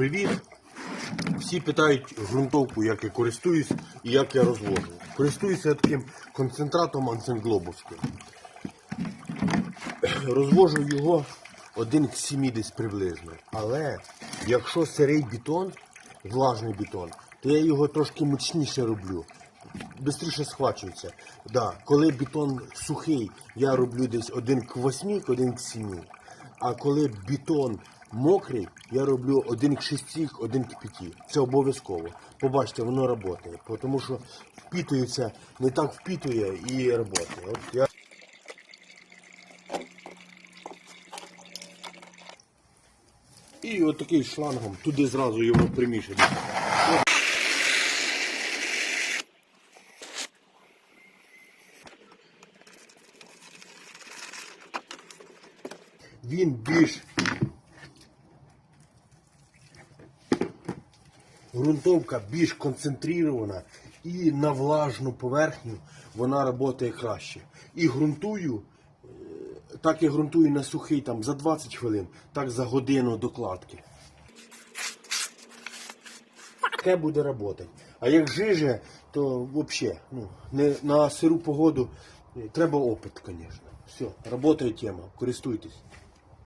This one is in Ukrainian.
Привіт! Всі питають ґрунтовку, як я користуюсь і як я розвожу. Користуюся таким концентратом ансенглобовським. Розвожу його 1 к 7 десь приблизно. Але якщо сирий бетон, влажний бетон, то я його трошки мощніше роблю. Бистріше схвачується. Да, коли бетон сухий, я роблю десь 1 к 8, 1 к 7. А коли бетон мокрий, я роблю один к 6, 1 к 5. Це обов'язково. Побачите, воно працює. Тому що впітується, не так впітує і працює. От я І от шлангом туди зразу його примішати. Він більш ґрунтовка більш концентрована і на влажну поверхню вона працює краще. І ґрунтую, е, так я ґрунтую на сухий там за 20 хвилин, так за годину докладки. Таке буде працювати. А як жиже, то взагалі ну, не, на сиру погоду треба опит, звісно. Все, працює тема, користуйтесь.